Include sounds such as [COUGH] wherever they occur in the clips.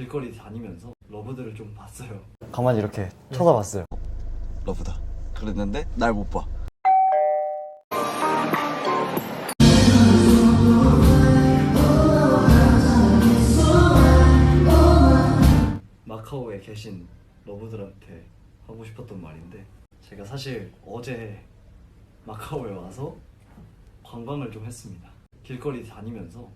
길거리 다니면서 러브들을 좀 봤어요. 가만히 이렇게 쳐다봤어요. 러브다. 그랬는데 날 못 봐. 마카오에 계신 러브들한테 하고 싶었던 말인데 제가 사실 어제 마카오에 와서 관광을 좀 했습니다. 길거리 다니면서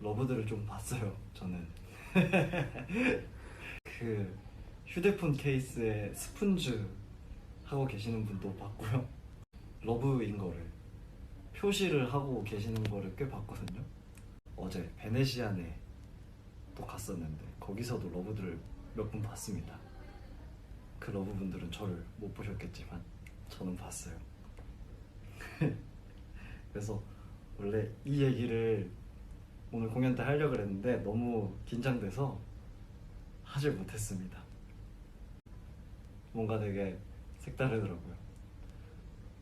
러브들을 좀 봤어요. 저는 [LAUGHS] 그 휴대폰 케이스에 스푼즈 하고 계시는 분도 봤고요. 러브인 거를 표시를 하고 계시는 거를 꽤 봤거든요. 어제 베네시안에 또 갔었는데 거기서도 러브들을 몇 분 봤습니다. 그 러브분들은 저를 못 보셨겠지만 저는 봤어요. [LAUGHS] 그래서 원래 이 얘기를 오늘 공연 때 하려고 했는데 너무 긴장돼서 하질 못했습니다. 뭔가 되게 색다르더라고요.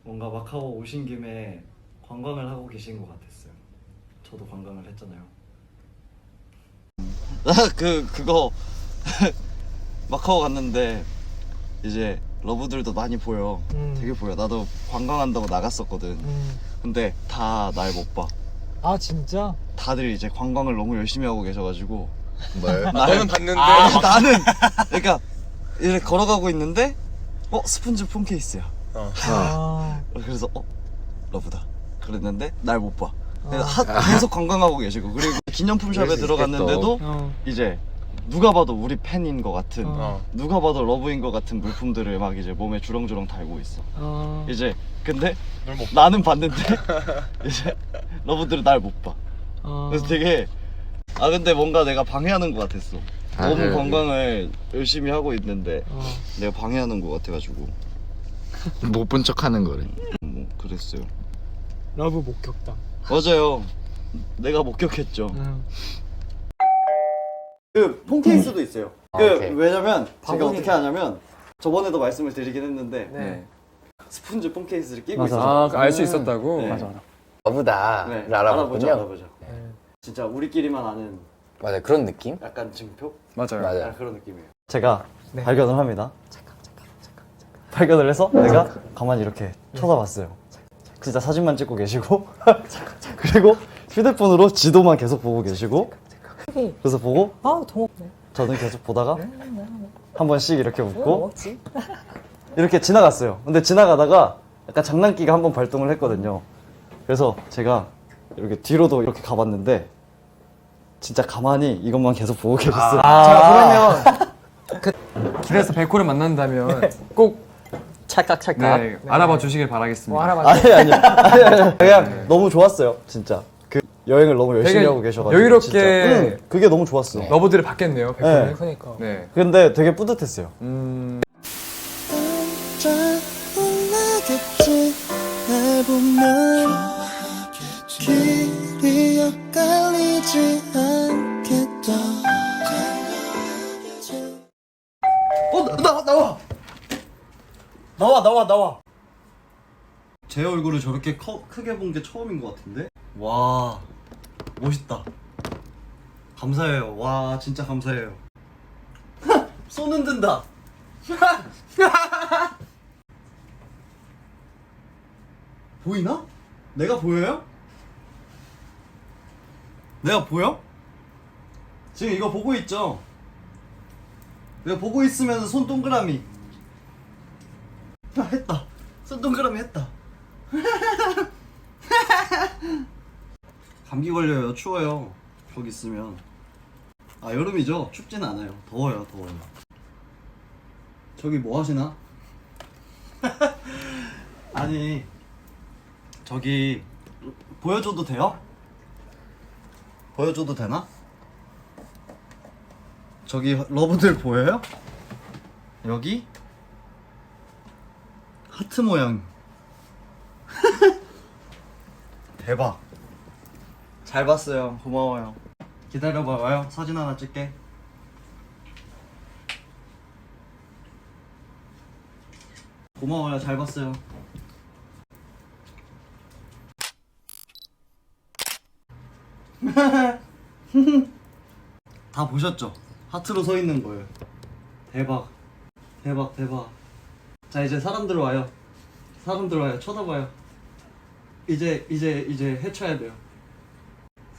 뭔가 마카오 오신 김에 관광을 하고 계신 것 같았어요. 저도 관광을 했잖아요. 그 그거 [LAUGHS] 마카오 갔는데 이제 러브들도 많이 보여. 음. 되게 보여. 나도 관광한다고 나갔었거든. 음. 근데 다 날 못 봐. 아 진짜? 다들 이제 관광을 너무 열심히 하고 계셔가지고 뭘? [LAUGHS] 나는 봤는데 아, 나는 그러니까 이렇게 걸어가고 있는데 어 스푼즈 폰 케이스야. 아, 그래서 어 러브다. 그랬는데 날 못 봐. 그래서 아. 하- 계속 관광하고 계시고 그리고 기념품 샵에 들어갔는데도 어. 이제 누가 봐도 우리 팬인 것 같은 어. 누가 봐도 러브인 것 같은 물품들을 막 이제 몸에 주렁주렁 달고 있어. 어. 이제 근데 널못 나는 봤는데 [LAUGHS] 이제 러브들은 날 못 봐. 어. 그래서 되게 아 근데 뭔가 내가 방해하는 것 같았어. 아, 너무 네. 관광을 열심히 하고 있는데 어. 내가 방해하는 것 같아가지고 [LAUGHS] 못 본 척하는 거래. 뭐 그랬어요. 러브 목격담. 맞아요. 내가 목격했죠. 응. 그 폰케이스도 있어요. 아, 그 오케이. 왜냐면 제가 방송이- 어떻게 하냐면 저번에도 말씀을 드리긴 했는데 네. 스푼즈 폰케이스를 끼고 맞아. 있어요. 아, 알 수 있었다고? 네. 맞아, 맞아. 러브다. 네, 를. 알아보죠, 알아보죠. 네. 진짜 우리끼리만 아는 맞아 그런 느낌? 약간 증표? 맞아요. 맞아. 약간 그런 느낌이에요. 제가 네. 발견을 합니다. 발견을 해서 내가 가만히 이렇게 쳐다봤어요. 진짜 사진만 찍고 계시고 [LAUGHS] 그리고 휴대폰으로 지도만 계속 보고 계시고 그래서 보고 아 동호. 저는 계속 보다가 한 번씩 이렇게 뭐 웃고 먹지? [LAUGHS] 이렇게 지나갔어요. 근데 지나가다가 약간 장난기가 한 번 발동을 했거든요. 그래서 제가 이렇게 뒤로도 이렇게 가봤는데 진짜 가만히 이것만 계속 보고 계셨어요. 자, 그러면 길에서 백호를 만난다면 꼭 찰칵찰칵. 네, 알아봐 주시길 바라겠습니다. 뭐 알아봐. 아니 아니 아니 아니 [LAUGHS] 그냥 너무 좋았어요 진짜 그 여행을 너무 열심히 되게 하고 계셔가지고 여유롭게- 진짜. 응, 그게 너무 좋았어 러브들을 받겠네요. 백호는. 네. 그러니까. 네. 근데 되게 뿌듯했어요 음, 올라겠지 날 보면 길이 엇갈리지 않겠다 어 나, 나, 나와 나와 나와 나와 제 얼굴을 저렇게 커, 크게 본 게 처음인 것 같은데 와 멋있다 감사해요 와 진짜 감사해요 [LAUGHS] 손 흔든다 [LAUGHS] 보이나? 내가 보여요? 내가 보여? 지금 이거 보고 있죠? 내가 보고 있으면서 손 동그라미 아, [LAUGHS] 했다 손 동그라미 했다 감기 걸려요. 추워요. 거기 있으면. 아 여름이죠? 춥진 않아요. 더워요 더워요. 저기 뭐 하시나? [LAUGHS] 아니 저기 보여줘도 돼요? 보여줘도 되나? 저기 러브들 보여요? 여기? 하트 모양. [LAUGHS] 대박 잘 봤어요 고마워요 기다려봐요 사진 하나 찍게 고마워요 잘 봤어요 [LAUGHS] 다 보셨죠? 하트로 서 있는 거예요. 대박, 대박, 대박. 자 이제 사람들 와요. 사람들 와요. 쳐다봐요. 이제 이제 이제 해쳐야 돼요.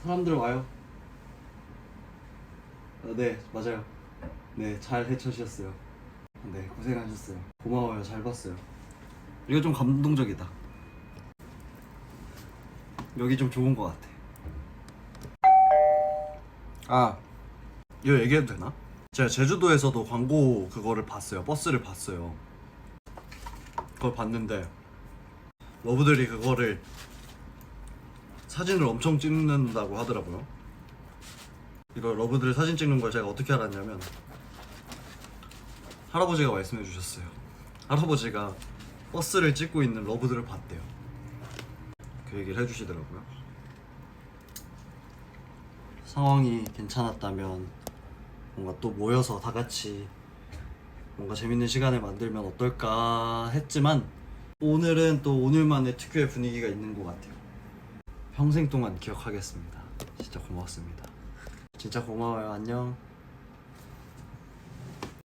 사람들 와요. 어, 네 맞아요. 네 잘 해쳐주셨어요. 네 고생하셨어요. 고마워요. 잘 봤어요. 이거 좀 감동적이다. 여기 좀 좋은 것 같아. 아, 이거 얘기해도 되나? 제가 제주도에서도 광고 그거를 봤어요. 버스를 봤어요. 그걸 봤는데 러브들이 그거를 사진을 엄청 찍는다고 하더라고요. 이거 러브들 사진 찍는 걸 제가 어떻게 알았냐면 할아버지가 말씀해 주셨어요. 할아버지가 버스를 찍고 있는 러브들을 봤대요. 그 얘기를 해주시더라고요. 상황이 괜찮았다면 뭔가 또 모여서 다 같이 뭔가 재밌는 시간을 만들면 어떨까 했지만 오늘은 또 오늘만의 특유의 분위기가 있는 것 같아요. 평생 동안 기억하겠습니다. 진짜 고맙습니다. 진짜 고마워요. 안녕.